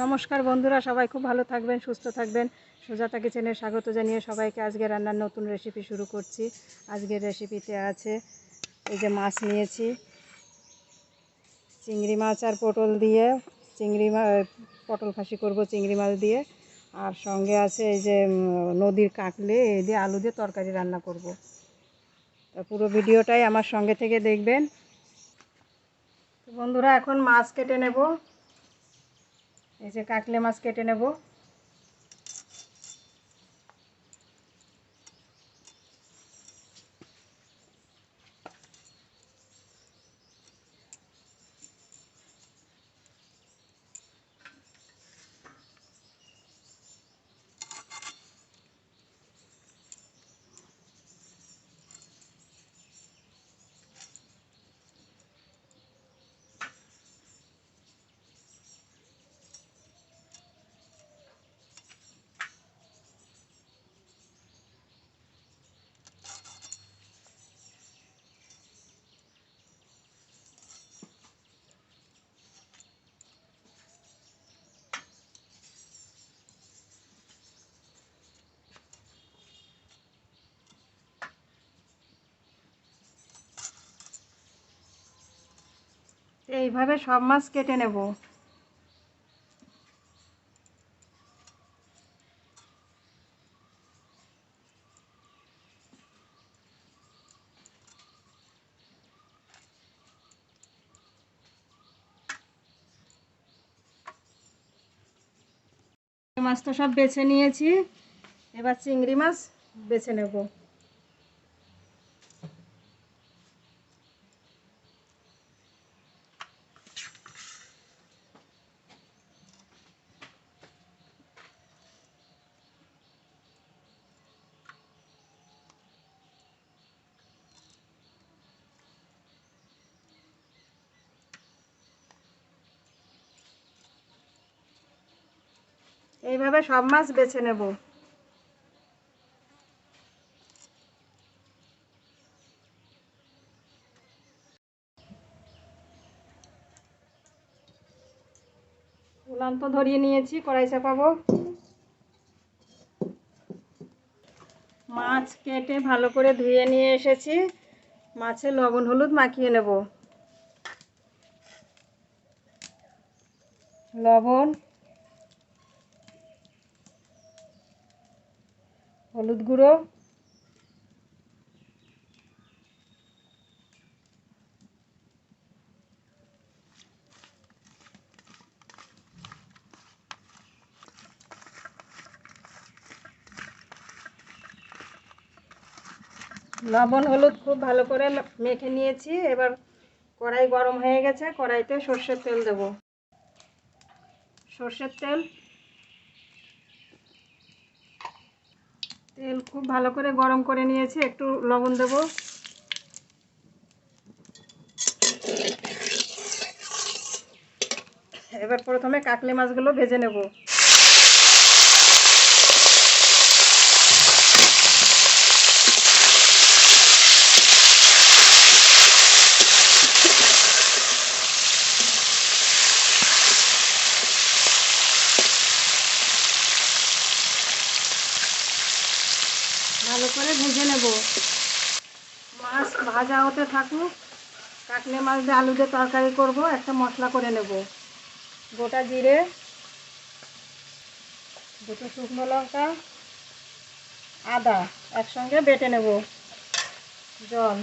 নমস্কার বন্ধুরা, সবাই খুব ভালো থাকবেন, সুস্থ থাকবেন। সুজাতা কিচেনে স্বাগত জানিয়ে সবাইকে আজকে রান্নার নতুন রেসিপি শুরু করছি। আজকের রেসিপিতে আছে এই যে মাছ নিয়েছি। চিংড়ি মাছ আর পটল দিয়ে, চিংড়ি পটল খাসি করব চিংড়ি মাছ দিয়ে। আর সঙ্গে আছে এই যে নদীর কাকলে, এই দিয়ে আলু দিয়ে তরকারি রান্না করব। পুরো ভিডিওটাই আমার সঙ্গে থেকে দেখবেন। বন্ধুরা, এখন মাছ কেটে নেব। এই যে কাকলে মাছ কেটে নেব। এইভাবে সব মাছ কেটে নেব। মাছ তো সব বেছে নিয়েছি। এবার চিংড়ি মাছ বেছে নেব। এইভাবে সব মাছ বেছে নেব। উলান তো ধরিয়ে নিয়েছি, কড়াই চাপাবো। মাছ কেটে ভালো করে ধুয়ে নিয়ে এসেছি। মাছে লবণ, হলুদ মাখিয়ে নেব। লবণ হলুদ গুঁড়ো। লবণ, হলুদ খুব ভালো করে মেখে নিয়েছি। এবার কড়াই গরম হয়ে গেছে। কড়াইতে সর্ষের তেল দেব। সর্ষের তেল তেল খুব ভালো করে গরম করে নিয়েছি, একটু লবণ দেব। এবার প্রথমে কাকলি মাছগুলো ভেজে নেব। করে ভেজে নেব। মাছ ভাজা হতে থাকুক কাকলে মাছ দিয়ে আলু দিয়ে তরকারি করব, একটা মশলা করে নেব। গোটা জিরে, দুটো শুকনো লঙ্কা, আদা একসঙ্গে বেটে নেব। জল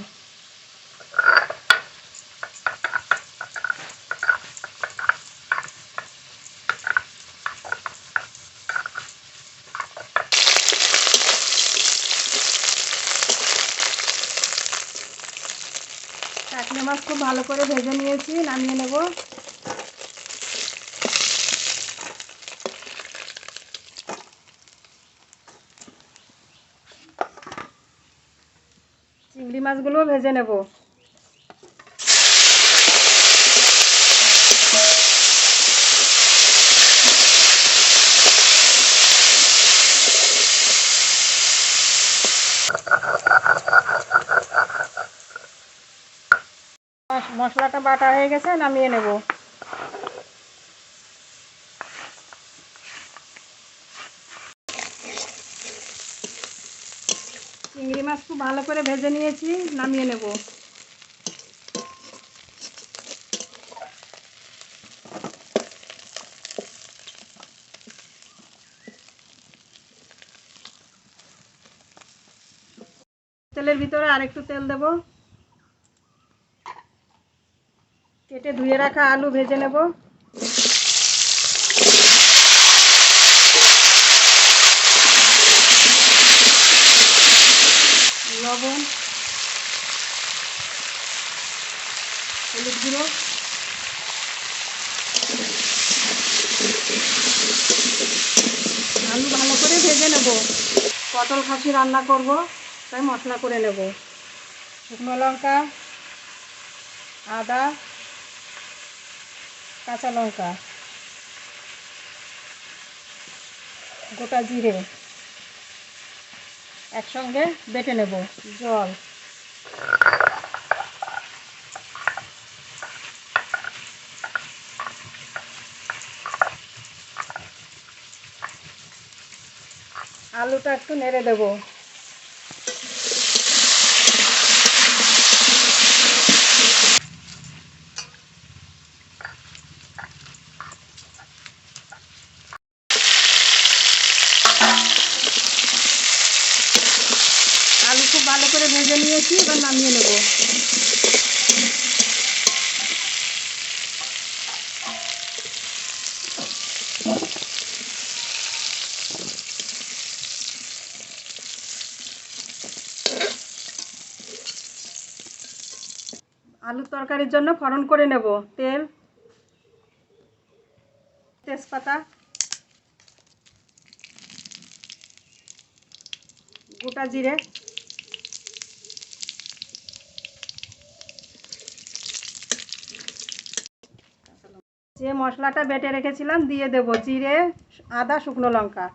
কাকলে মাছ খুব ভালো করে ভেজে নিয়েছি নামিয়ে নেব। চিংড়ি মাছগুলোও ভেজে নেব। একটা বাটা হয়ে গেছে, নামিয়ে নেব। চিংড়ি মাছ খুব ভালো করে ভেজে নিয়েছি, নামিয়ে নেব। তেলের ভিতরে আরেকটু তেল দেবো। কেটে ধুয়ে রাখা আলু ভেজে নেব। লবণ, হলুদ গুঁড়ো। আলু ভালো করে ভেজে নেব। পটল খাসি রান্না করব, তাই মশলা করে নেব। শুকনো লঙ্কা, আদা কাঁচা লঙ্কা গোটা জিরে একসঙ্গে বেটে নেব জল। আলুটা একটু নেড়ে দেব আলু খুব ভালো করে ভেজে নিয়েছি, এবার নামিয়ে নেব। আলুর তরকারির জন্য ফড়ন করে নেব, তেল, তেজপাতা, গোটা জিরে। যে মশলাটা বেটে রেখেছিলাম, দিয়ে দেব জিরে, আদা, শুকনো লঙ্কা।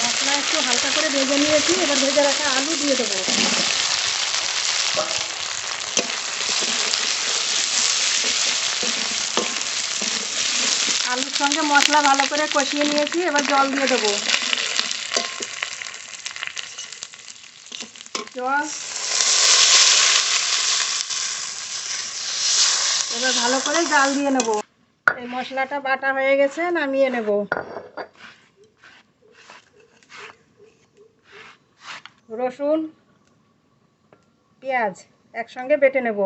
মশলা একটু হালকা করে ভেজে নিয়েছি, এবার ভেজে রাখা আলু দিয়ে দেবো। আলুর সঙ্গে মশলা ভালো করে কষিয়ে নিয়েছি, এবার জল দিয়ে দেবো। জল এবার ভালো করে জাল দিয়ে নেব। এই মশলাটা বাটা হয়ে গেছে, নামিয়ে নেব। রসুন, পেঁয়াজ একসঙ্গে বেটে নেব।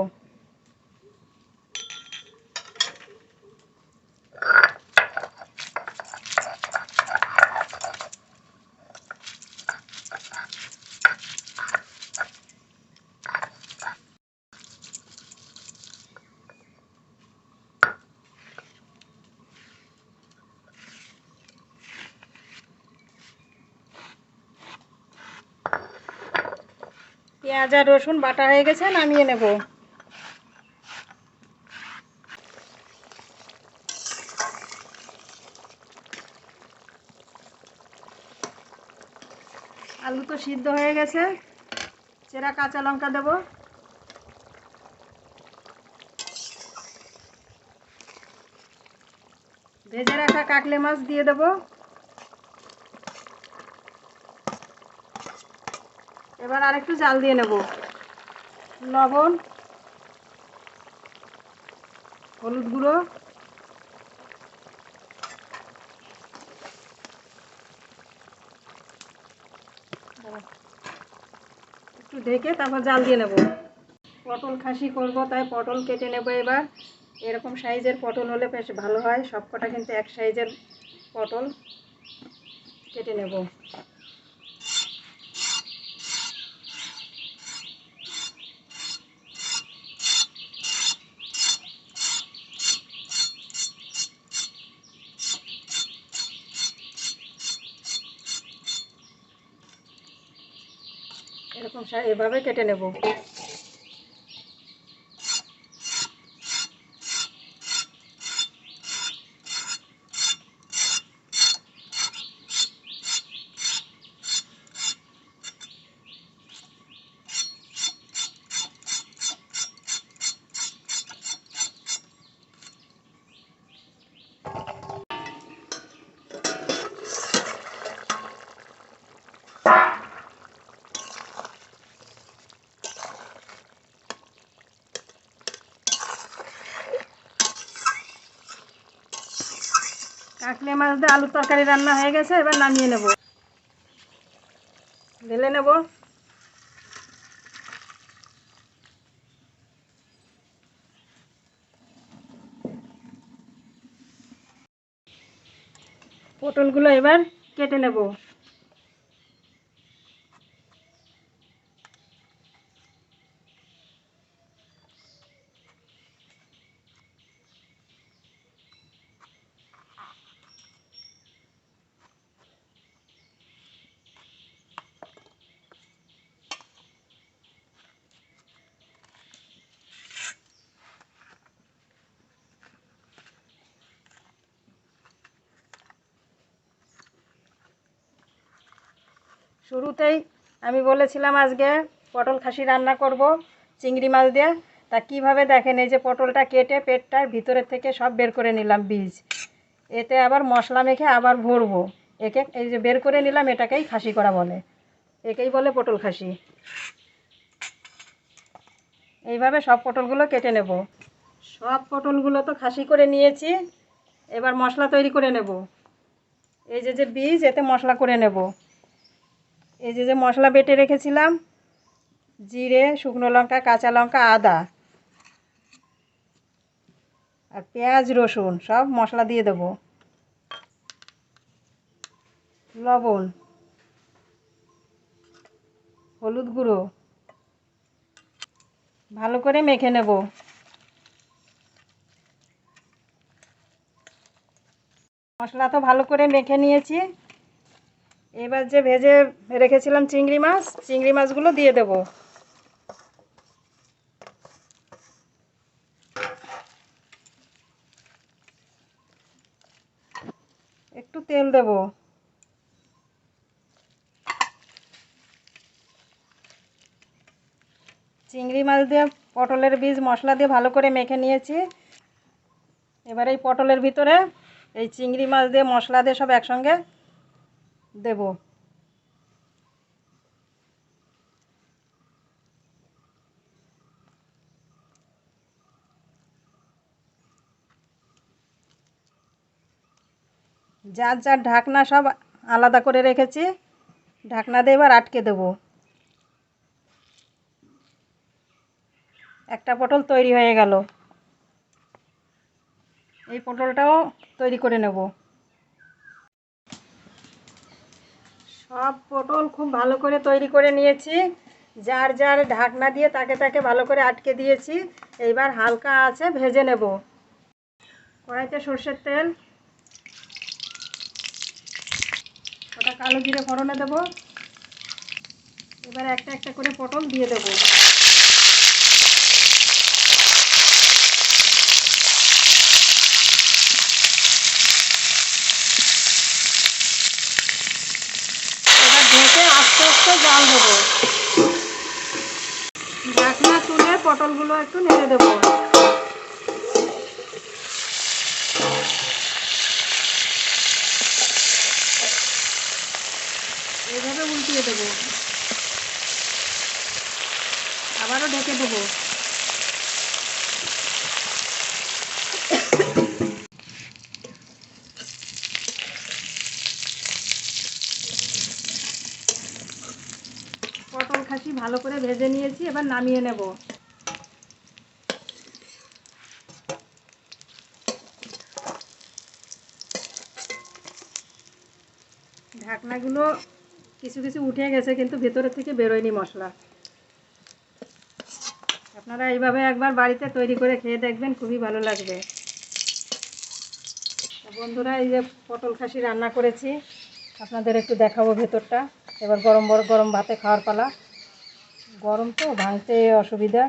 পেঁয়াজ আর রসুন বাটা হয়ে গেছে, নামিয়ে নেব। আলু তো সিদ্ধ হয়ে গেছে, চেরা কাঁচা লঙ্কা দেব। ভেজে রাখা কাকলে মাছ দিয়ে দেবো। এবার আরেকটু জাল দিয়ে নেব। লবণ, হলুদ গুঁড়ো, একটু ঢেকে তারপর জাল দিয়ে নেব। পটল খাসি করব, তাই পটল কেটে নেব এবার। এরকম সাইজের পটল হলে বেশ ভালো হয়। সবকটা কিন্তু এক সাইজের পটল কেটে নেব। এভাবেই এভাবে কেটে নেব। কাকলে মাছ দিয়ে আলুর তরকারি রান্না হয়ে গেছে, এবার নামিয়ে নেব। ঢেলে নেব। পটলগুলো এবার কেটে নেব। শুরুতেই আমি বলেছিলাম আজকে পটল খাসি রান্না করব, চিংড়ি মাছ দিয়ে। তা কীভাবে দেখেন, এই যে পটলটা কেটে পেটটার ভিতরের থেকে সব বের করে নিলাম বীজ। এতে আবার মশলা মেখে আবার ভরবো। একে, এই যে বের করে নিলাম, এটাকেই খাসি করা বলে। একেই বলে পটল খাসি। এইভাবে সব পটলগুলো কেটে নেব। সব পটলগুলো তো খাসি করে নিয়েছি। এবার মশলা তৈরি করে নেব। এই যে যে বীজ, এতে মশলা করে নেব। এই যে যে মশলা বেটে রেখেছিলাম, জিরে, শুকনো লঙ্কা, কাঁচা লঙ্কা, আদা আর পেঁয়াজ, রসুন, সব মশলা দিয়ে দেবো। লবণ, হলুদ গুঁড়ো, ভালো করে মেখে নেব। মশলা তো ভালো করে মেখে নিয়েছি। এবার যে ভেজে রেখেছিলাম চিংড়ি মাছ, চিংড়ি মাছগুলো দিয়ে দেব। একটু তেল দেব। চিংড়ি মাছ দিয়ে পটলের বীজ, মশলা দিয়ে ভালো করে মেখে নিয়েছি। এবার এই পটলের ভিতরে এই চিংড়ি মাছ দিয়ে মশলা দিয়ে সব একসঙ্গে দেব। যার যার ঢাকনা সব আলাদা করে রেখেছি, ঢাকনা দিয়ে এবার আটকে দেব। একটা পটল তৈরি হয়ে গেল। এই পটলটাও তৈরি করে নেব। সব পটল খুব ভালো করে তৈরি করে নিয়েছি। যার যার ঢাকনা দিয়ে তাকে তাকে ভালো করে আটকে দিয়েছি। এইবার হালকা আছে, ভেজে নেব। কড়াইতে সর্ষের তেল। ওটা কালো জিরে ফোড়নে দেবো। এবার একটা একটা করে পটল দিয়ে দেবো এবার ঢেকে আস্তে জাল দেবো। ঢাকনা তুলে পটলগুলো একটু নেড়ে দেবো। এইভাবে উল্টিয়ে দেবো। আবারও ঢেকে দেবো পটল খাসি ভালো করে ভেজে নিয়েছি, এবার নামিয়ে নেব। ঢাকনাগুলো কিছু কিছু উঠে গেছে, কিন্তু ভেতরে থেকে বেরোয়নি মশলা। আপনারা এইভাবে একবার বাড়িতে তৈরি করে খেয়ে দেখবেন, খুবই ভালো লাগবে। বন্ধুরা, এই যে পটল খাসি রান্না করেছি, আপনাদের একটু দেখাবো ভেতরটা। এবার গরম গরম ভাতে খাওয়ার পালা। গরম তো ভাঙতে অসুবিধা।